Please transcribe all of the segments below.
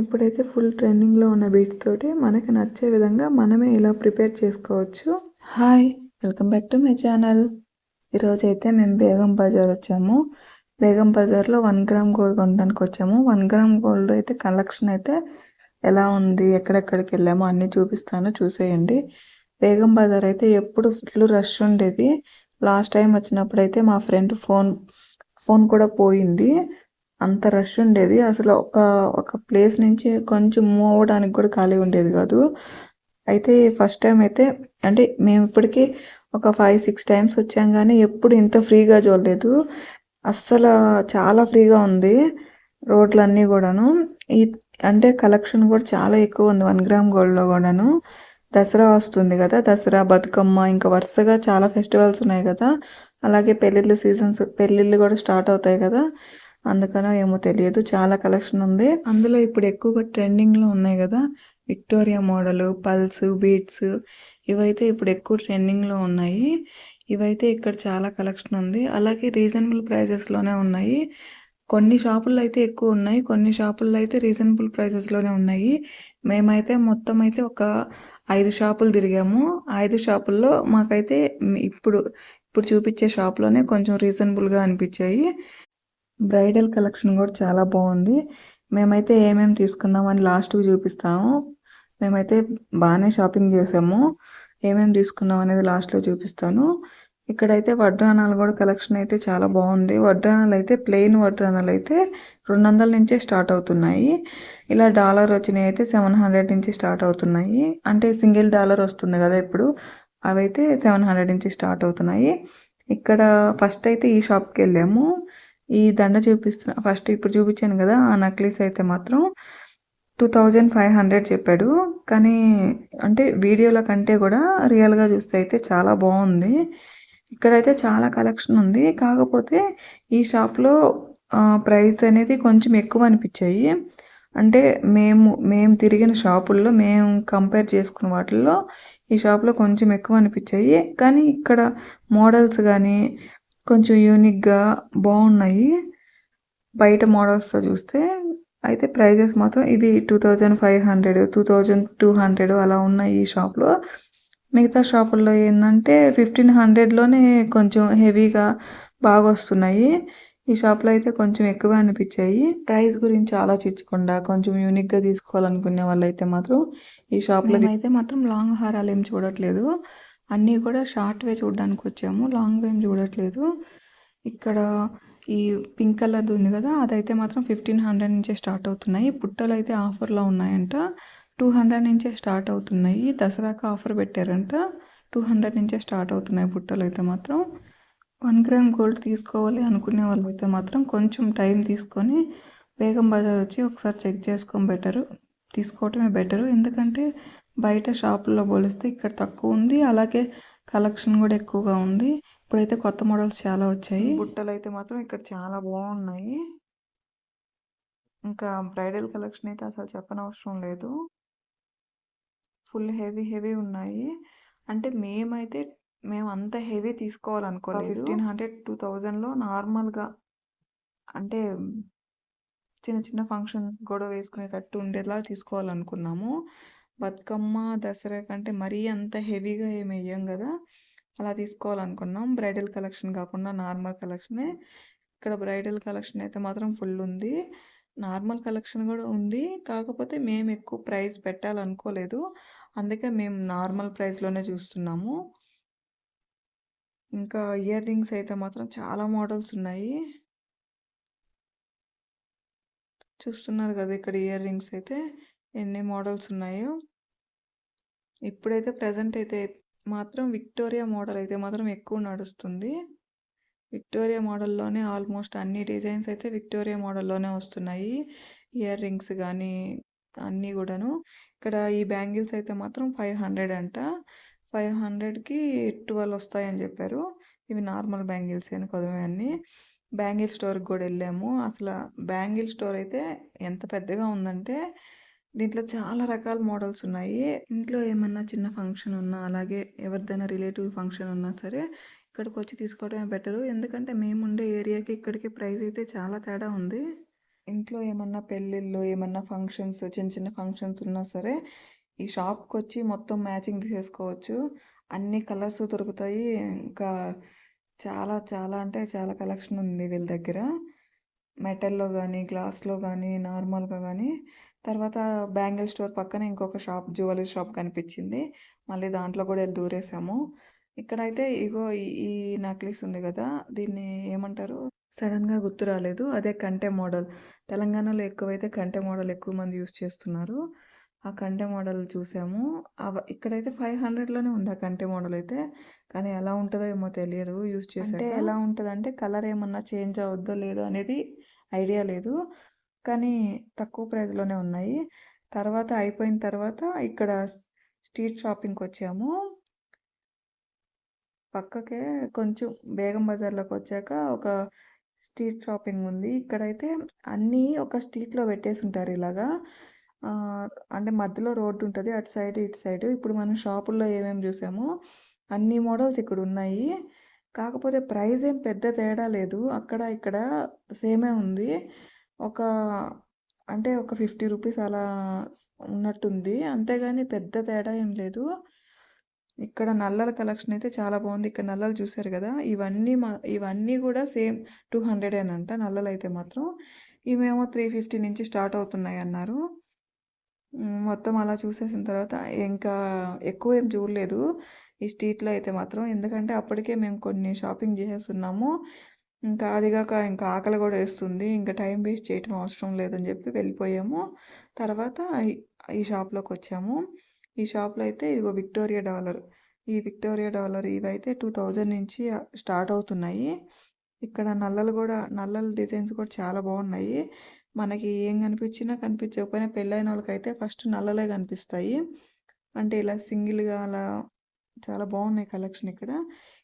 ఇప్పుడైతే ఫుల్ ట్రెండింగ్లో ఉన్న బీట్ తోటి మనకి నచ్చే విధంగా మనమే ఇలా ప్రిపేర్ చేసుకోవచ్చు. Hi welcome back to my channel. ఈరోజు అయితే మేము బేగం బజార్ వచ్చాము. బేగం బజార్లో వన్ గ్రామ్ గోల్డ్ కొనడానికి వచ్చాము. వన్ గ్రామ్ గోల్డ్ అయితే కలెక్షన్ అయితే ఎలా ఉంది ఎక్కడెక్కడికి వెళ్ళామో అన్నీ చూపిస్తాను చూసేయండి. బేగం బజార్ అయితే ఎప్పుడు ఫుల్ రష్ ఉండేది. లాస్ట్ టైం వచ్చినప్పుడు అయితే మా ఫ్రెండ్ ఫోన్ ఫోన్ కూడా పోయింది. అంత రష్ ఉండేది. అసలు ఒక ఒక ప్లేస్ నుంచి కొంచెం మూవ్ అవ్వడానికి కూడా ఖాళీ ఉండేది కాదు. అయితే ఫస్ట్ టైం అయితే అంటే మేము ఇప్పటికీ ఒక ఫైవ్ సిక్స్ టైమ్స్ వచ్చాం కానీ ఎప్పుడు ఇంత ఫ్రీగా చూడలేదు. అస్సలు చాలా ఫ్రీగా ఉంది రోడ్లన్నీ కూడాను. ఈ అంటే కలెక్షన్ కూడా చాలా ఎక్కువ ఉంది వన్ గ్రామ్ గోల్డ్లో కూడాను. దసరా వస్తుంది కదా దసరా బతుకమ్మ ఇంకా వరుసగా చాలా ఫెస్టివల్స్ ఉన్నాయి కదా. అలాగే పెళ్ళిళ్ళ సీజన్స్ పెళ్ళిళ్ళు కూడా స్టార్ట్ అవుతాయి కదా. అందుకనో ఏమో తెలియదు. చాలా కలెక్షన్ ఉంది. అందులో ఇప్పుడు ఎక్కువగా ట్రెండింగ్లో ఉన్నాయి కదా విక్టోరియా మోడల్ పల్స్ బీట్స్ ఇవైతే ఇప్పుడు ఎక్కువ ట్రెండింగ్లో ఉన్నాయి. ఇవైతే ఇక్కడ చాలా కలెక్షన్ ఉంది. అలాగే రీజనబుల్ ప్రైజెస్లోనే ఉన్నాయి. కొన్ని షాపుల్లో అయితే ఎక్కువ ఉన్నాయి. కొన్ని షాపుల్లో అయితే రీజనబుల్ ప్రైజెస్లోనే ఉన్నాయి. మేమైతే మొత్తం అయితే ఒక ఐదు షాపులు తిరిగాము. ఐదు షాపుల్లో మాకైతే ఇప్పుడు ఇప్పుడు చూపించే షాప్లోనే కొంచెం రీజనబుల్గా అనిపించాయి. బ్రైడల్ కలెక్షన్ కూడా చాలా బాగుంది. మేమైతే ఏమేమి తీసుకున్నామని లాస్ట్కి చూపిస్తాము. మేమైతే బాగానే షాపింగ్ చేసాము. ఏమేమి తీసుకున్నాం అనేది లాస్ట్లో చూపిస్తాను. ఇక్కడైతే వడ్రానాలు కూడా కలెక్షన్ అయితే చాలా బాగుంది. వడ్రానాలు అయితే ప్లెయిన్ వడ్రానాలు అయితే రెండు వందల నుంచే స్టార్ట్ అవుతున్నాయి. ఇలా డాలర్ వచ్చినాయి అయితే సెవెన్ హండ్రెడ్ నుంచి స్టార్ట్ అవుతున్నాయి. అంటే సింగిల్ డాలర్ వస్తుంది కదా ఇప్పుడు. అవైతే సెవెన్ హండ్రెడ్ నుంచి స్టార్ట్ అవుతున్నాయి. ఇక్కడ ఫస్ట్ అయితే ఈ షాప్కి వెళ్ళాము. ఈ దండ చూపిస్తున్నా. ఫస్ట్ ఇప్పుడు చూపించాను కదా ఆ నక్లీస్ అయితే మాత్రం టూ థౌజండ్ ఫైవ్ హండ్రెడ్ చెప్పాడు. కానీ అంటే వీడియోల కంటే కూడా రియల్గా చూస్తే అయితే చాలా బాగుంది. ఇక్కడైతే చాలా కలెక్షన్ ఉంది. కాకపోతే ఈ షాప్లో ప్రైస్ అనేది కొంచెం ఎక్కువ అనిపించాయి. అంటే మేము మేము తిరిగిన షాపుల్లో మేము కంపేర్ చేసుకున్న వాటిల్లో ఈ షాప్లో కొంచెం ఎక్కువ అనిపించాయి. కానీ ఇక్కడ మోడల్స్ కానీ కొంచెం యూనిక్గా బాగున్నాయి. బయట మోడల్స్తో చూస్తే అయితే ప్రైజెస్ మాత్రం ఇది two thousand five hundred two thousand two hundred అలా ఉన్నాయి ఈ షాప్లో మిగతా షాపుల్లో ఏంటంటే ఫిఫ్టీన్ హండ్రెడ్లోనే కొంచెం హెవీగా బాగా వస్తున్నాయి. ఈ షాప్లో అయితే కొంచెం ఎక్కువ అనిపించాయి. ప్రైస్ గురించి ఆలోచించకుండా కొంచెం యూనిక్గా తీసుకోవాలనుకునే వాళ్ళు అయితే మాత్రం ఈ షాప్లో అయితే మాత్రం లాంగ్ హారాలు ఏం చూడట్లేదు. అన్నీ కూడా షార్ట్ వే చూడడానికి వచ్చాము. లాంగ్ వే చూడట్లేదు. ఇక్కడ ఈ పింక్ కలర్ది ఉంది కదా అదైతే మాత్రం ఫిఫ్టీన్ హండ్రెడ్ నుంచే స్టార్ట్ అవుతున్నాయి. పుట్టలు అయితే ఆఫర్లో ఉన్నాయంట. టూ హండ్రెడ్ నుంచే స్టార్ట్ అవుతున్నాయి. దసరాకు ఆఫర్ పెట్టారంట. టూ హండ్రెడ్ నుంచే స్టార్ట్ అవుతున్నాయి పుట్టలు అయితే మాత్రం. వన్ గ్రామ్ గోల్డ్ తీసుకోవాలి అనుకునే వాళ్ళు అయితే మాత్రం కొంచెం టైం తీసుకొని బేగం బజార్ వచ్చి ఒకసారి చెక్ చేసుకోం బెటరు. తీసుకోవటమే బెటరు. ఎందుకంటే బయట షాపుల్లో పోలిస్తే ఇక్కడ తక్కువ ఉంది. అలాగే కలెక్షన్ కూడా ఎక్కువగా ఉంది. ఇప్పుడైతే కొత్త మోడల్స్ చాలా వచ్చాయి. బుట్టలు అయితే మాత్రం ఇక్కడ చాలా బాగున్నాయి. ఇంకా బ్రైడల్ కలెక్షన్ అయితే అసలు చెప్పనవసరం లేదు. ఫుల్ హెవీ హెవీ ఉన్నాయి. అంటే మేమైతే మేము అంత హెవీ తీసుకోవాలనుకోలేదు. ఫిఫ్టీన్ హండ్రెడ్ టూ థౌజండ్లో నార్మల్గా అంటే చిన్న చిన్న ఫంక్షన్స్ గొడవ వేసుకునేటట్టు ఉండేలా తీసుకోవాలనుకున్నాము. బతుకమ్మ దసరా కంటే మరీ అంత హెవీగా ఏమి వేయం కదా. అలా తీసుకోవాలనుకున్నాం. బ్రైడల్ కలెక్షన్ కాకుండా నార్మల్ కలెక్షనే. ఇక్కడ బ్రైడల్ కలెక్షన్ అయితే మాత్రం ఫుల్ ఉంది. నార్మల్ కలెక్షన్ కూడా ఉంది. కాకపోతే మేము ఎక్కువ ప్రైస్ పెట్టాలనుకోలేదు. అందుకే మేము నార్మల్ ప్రైస్లోనే చూస్తున్నాము. ఇంకా ఇయర్ రింగ్స్ అయితే మాత్రం చాలా మోడల్స్ ఉన్నాయి. చూస్తున్నారు కదా ఇక్కడ ఇయర్ రింగ్స్ అయితే. ఎన్ని మోడల్స్ ఉన్నాయో. ఇప్పుడైతే ప్రజెంట్ అయితే మాత్రం విక్టోరియా మోడల్ అయితే మాత్రం ఎక్కువ నడుస్తుంది. విక్టోరియా మోడల్లోనే ఆల్మోస్ట్ అన్ని డిజైన్స్ అయితే విక్టోరియా మోడల్లోనే వస్తున్నాయి. ఇయర్ రింగ్స్ కానీ అన్నీ కూడాను. ఇక్కడ ఈ బ్యాంగిల్స్ అయితే మాత్రం ఫైవ్ హండ్రెడ్ అంట. ఫైవ్ హండ్రెడ్కి ట్వెల్వ్ వస్తాయని చెప్పారు. ఇవి నార్మల్ బ్యాంగిల్స్ అని కొద్దివే అన్నీ బ్యాంగిల్ స్టోర్కి కూడా వెళ్ళాము. అసలు బ్యాంగిల్ స్టోర్ అయితే ఎంత పెద్దగా ఉందంటే దీంట్లో చాలా రకాల మోడల్స్ ఉన్నాయి. ఇంట్లో ఏమన్నా చిన్న ఫంక్షన్ ఉన్నా అలాగే ఎవరిదైనా రిలేటివ్ ఫంక్షన్ ఉన్నా సరే ఇక్కడికి వచ్చి తీసుకోవడమే బెటరు. ఎందుకంటే మేము ఉండే ఏరియాకి ఇక్కడికి ప్రైస్ అయితే చాలా తేడా ఉంది. ఇంట్లో ఏమన్నా పెళ్ళిళ్ళు ఏమన్నా ఫంక్షన్స్ చిన్న చిన్న ఫంక్షన్స్ ఉన్నా సరే ఈ షాప్కి వచ్చి మొత్తం మ్యాచింగ్ తీసేసుకోవచ్చు. అన్ని కలర్స్ దొరుకుతాయి. ఇంకా చాలా చాలా అంటే చాలా కలెక్షన్ ఉంది వీళ్ళ దగ్గర. మెటల్లో కానీ గ్లాస్లో కానీ నార్మల్గా కానీ తర్వాత బ్యాంగిల్ స్టోర్ పక్కన ఇంకొక షాప్ జ్యువెలరీ షాప్ కనిపించింది. మళ్ళీ దాంట్లో కూడా వెళ్ళి దూరేసాము. ఇక్కడైతే ఇగో ఈ నక్లీస్ ఉంది కదా దీన్ని ఏమంటారు? సడన్గా గుర్తు రాలేదు. అదే కంటె మోడల్. తెలంగాణలో ఎక్కువైతే కంటె మోడల్ ఎక్కువ మంది యూస్ చేస్తున్నారు. ఆ కంటె మోడల్ చూసాము. అవ ఇక్కడైతే ఫైవ్ హండ్రెడ్లోనే ఉంది ఆ కంటె మోడల్ అయితే. కానీ ఎలా ఉంటుందో ఏమో తెలియదు యూస్ చేస్తే ఎలా ఉంటుంది అంటే కలర్ ఏమన్నా చేంజ్ అవుద్దో లేదో అనేది ఐడియా లేదు. కానీ తక్కువ ప్రైస్లోనే ఉన్నాయి. తర్వాత అయిపోయిన తర్వాత ఇక్కడ స్ట్రీట్ షాపింగ్కి వచ్చాము. పక్కకే కొంచెం బేగం బజార్లోకి వచ్చాక ఒక స్ట్రీట్ షాపింగ్ ఉంది. ఇక్కడైతే అన్నీ ఒక స్ట్రీట్లో పెట్టేసి ఉంటారు ఇలాగా. అంటే మధ్యలో రోడ్డు ఉంటుంది. అటు సైడ్ ఇటు సైడ్. ఇప్పుడు మనం షాపుల్లో ఏమేమి చూసామో అన్ని మోడల్స్ ఇక్కడ ఉన్నాయి. కాకపోతే ప్రైస్ ఏం పెద్ద తేడా లేదు. అక్కడ ఇక్కడ సేమే ఉంది. ఒక అంటే ఒక ఫిఫ్టీ రూపీస్ అలా ఉన్నట్టుంది. అంతేగాని పెద్ద తేడా ఏం లేదు. ఇక్కడ నల్లల కలెక్షన్ అయితే చాలా బాగుంది. ఇక్కడ నల్లలు చూసారు కదా ఇవన్నీ మా ఇవన్నీ కూడా సేమ్ టూ హండ్రెడ్ అంట నల్లలు అయితే మాత్రం. ఇవేమో త్రీ ఫిఫ్టీ నుంచి స్టార్ట్ అవుతున్నాయి అన్నారు. మొత్తం అలా చూసేసిన తర్వాత ఇంకా ఎక్కువ ఏం చూడలేదు. ఈ స్ట్రీట్లో అయితే మాత్రం. ఎందుకంటే అప్పటికే మేము కొన్ని షాపింగ్ చేసేస్తున్నాము ఇంకా అదిగాక ఇంకా ఆకలి కూడా వేస్తుంది. ఇంకా టైం వేస్ట్ చేయటం అవసరం లేదని చెప్పి వెళ్ళిపోయాము. తర్వాత ఈ షాప్లోకి వచ్చాము. ఈ షాప్లో అయితే ఇదిగో విక్టోరియా డాలర్. ఈ విక్టోరియా డాలర్ ఇవైతే టూ థౌజండ్ నుంచి స్టార్ట్ అవుతున్నాయి. ఇక్కడ నల్లలు కూడా నల్లల డిజైన్స్ కూడా చాలా బాగున్నాయి. మనకి ఏం కనిపించినా కనిపించకపోయినా పెళ్ళైన వాళ్ళకైతే ఫస్ట్ నల్లలే కనిపిస్తాయి. అంటే ఇలా సింగిల్గా అలా చాలా బాగున్నాయి కలెక్షన్ ఇక్కడ.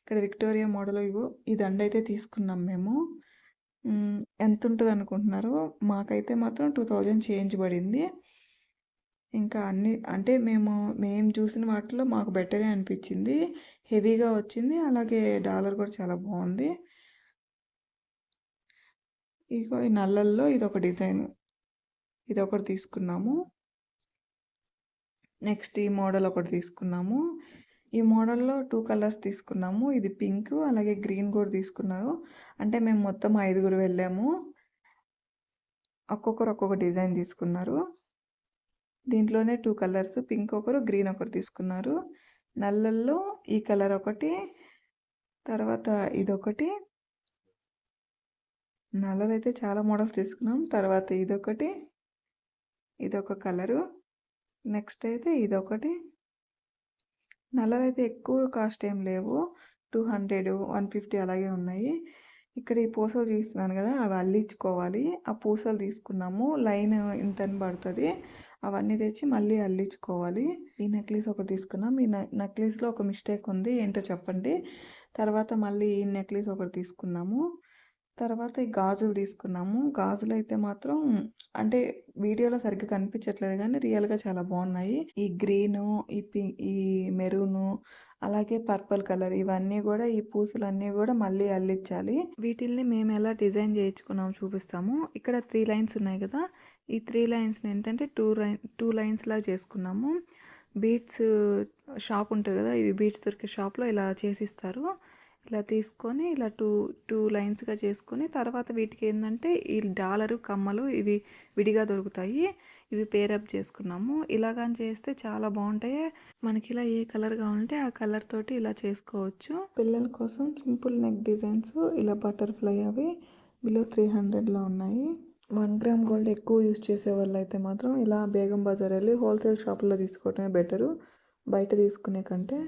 ఇక్కడ విక్టోరియా మోడల్ ఇగో ఈ దండ అయితే తీసుకున్నాం మేము. ఎంత ఉంటుంది అనుకుంటున్నారు మాకైతే మాత్రం టూ థౌజండ్ చేంజ్ పడింది ఇంకా అన్ని అంటే మేము మేము చూసిన వాటిలో మాకు బెటరే అనిపించింది. హెవీగా వచ్చింది. అలాగే డాలర్ కూడా చాలా బాగుంది. ఇగో ఈ నల్లల్లో ఇది ఒక డిజైన్. ఇది ఒకటి తీసుకున్నాము. నెక్స్ట్ ఈ మోడల్ ఒకటి తీసుకున్నాము. ఈ మోడల్లో టూ కలర్స్ తీసుకున్నాము. ఇది పింక్ అలాగే గ్రీన్ కూడా తీసుకున్నారు. అంటే మేము మొత్తం ఐదుగురు వెళ్ళాము. ఒక్కొక్కరు ఒక్కొక్క డిజైన్ తీసుకున్నారు. దీంట్లోనే టూ కలర్స్ పింక్ ఒకరు గ్రీన్ ఒకరు తీసుకున్నారు. నల్లల్లో ఈ కలర్ ఒకటి తర్వాత ఇదొకటి. నల్లలు అయితే చాలా మోడల్స్ తీసుకున్నాం. తర్వాత ఇదొకటి ఇదొక కలరు. నెక్స్ట్ అయితే ఇదొకటి. నల్లలు అయితే ఎక్కువ కాస్ట్ ఏం లేవు. టూ హండ్రెడ్ వన్ ఫిఫ్టీ అలాగే ఉన్నాయి. ఇక్కడ ఈ పూసలు చూస్తున్నాను కదా అవి అల్లించుకోవాలి. ఆ పూసలు తీసుకున్నాము. లైన్ ఇంత పడుతుంది. అవన్నీ తెచ్చి మళ్ళీ అల్లించుకోవాలి. ఈ నెక్లెస్ ఒకటి తీసుకున్నాం. ఈ నెక్లెస్లో ఒక మిస్టేక్ ఉంది. ఏంటో చెప్పండి. తర్వాత మళ్ళీ ఈ నెక్లెస్ ఒకటి తీసుకున్నాము. తర్వాత ఈ గాజులు తీసుకున్నాము. గాజులు అయితే మాత్రం అంటే వీడియోలో సరిగ్గా కనిపించట్లేదు కానీ రియల్గా చాలా బాగున్నాయి. ఈ గ్రీను ఈ పి ఈ మెరూను అలాగే పర్పుల్ కలర్ ఇవన్నీ కూడా ఈ పూసలన్నీ కూడా మళ్ళీ అల్లించాలి. వీటిల్ని మేము ఎలా డిజైన్ చేయించుకున్నాం చూపిస్తాము. ఇక్కడ త్రీ లైన్స్ ఉన్నాయి కదా. ఈ త్రీ లైన్స్ని ఏంటంటే టూ లైన్ టూ లైన్స్లా చేసుకున్నాము. బీట్స్ షాప్ ఉంటుంది కదా ఇవి బీట్స్ దొరికే షాప్లో ఇలా చేసిస్తారు. ఇలా తీసుకొని ఇలా టూ టూ లైన్స్గా చేసుకొని తర్వాత వీటికి ఏంటంటే ఈ డాలరు కమ్మలు ఇవి విడిగా దొరుకుతాయి. ఇవి పేరప్ చేసుకున్నాము. ఇలాగని చేస్తే చాలా బాగుంటాయి. మనకి ఇలా ఏ కలర్ కావాలంటే ఆ కలర్ తోటి ఇలా చేసుకోవచ్చు. పిల్లల కోసం సింపుల్ నెక్ డిజైన్స్ ఇలా బటర్ఫ్లై అవి బిలో త్రీ హండ్రెడ్లో ఉన్నాయి. వన్ గ్రామ్ గోల్డ్ ఎక్కువ యూజ్ చేసే వాళ్ళు అయితే మాత్రం ఇలా బేగం బజార్ వెళ్ళి హోల్సేల్ షాప్లో తీసుకోవటమే బెటరు. బయట తీసుకునే కంటే